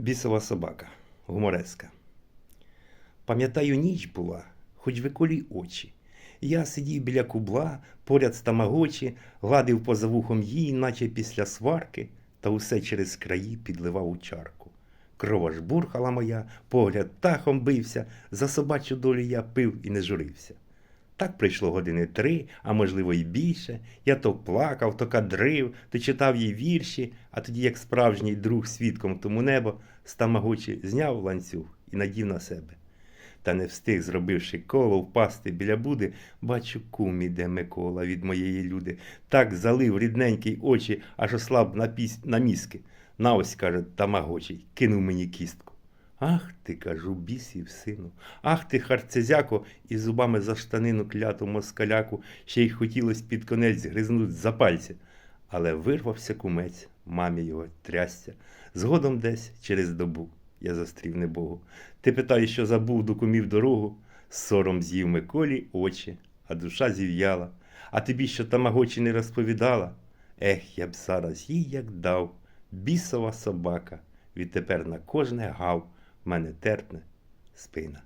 Бісова собака, гумореска. Пам'ятаю, ніч була, хоч виколі очі. Я сидів біля кубла, поряд з тамагочі, гладив поза вухом їй, наче після сварки, та усе через краї підливав у чарку. Крова ж бурхала моя, погляд тахом бився, за собачу долю я пив і не журився. Так прийшло години три, а можливо й більше. Я то плакав, то кадрив, то читав їй вірші, а тоді, як справжній друг свідком тому небо, з зняв ланцюг і надів на себе. Та не встиг, зробивши коло, впасти біля буди, бачу, кум іде Микола від моєї люди. Так залив рідненький очі, аж ослаб на, піс... на мізки. На ось, каже, тамагочий, кинув мені кістку. Ах ти, кажу, бісів сину, ах ти, харцезяко, і зубами за штанину кляту москаляку, ще й хотілось під конець гризнуть за пальці. Але вирвався кумець, мамі його трясся. Згодом десь через добу я застрів небогу. Ти питаєш, що забув до кумів дорогу, сором з'їв Миколі очі, а душа зів'яла. А тобі, що тамагочі не розповідала? Ех, я б зараз їй як дав, бісова собака, відтепер на кожне гав, мене терпне спина.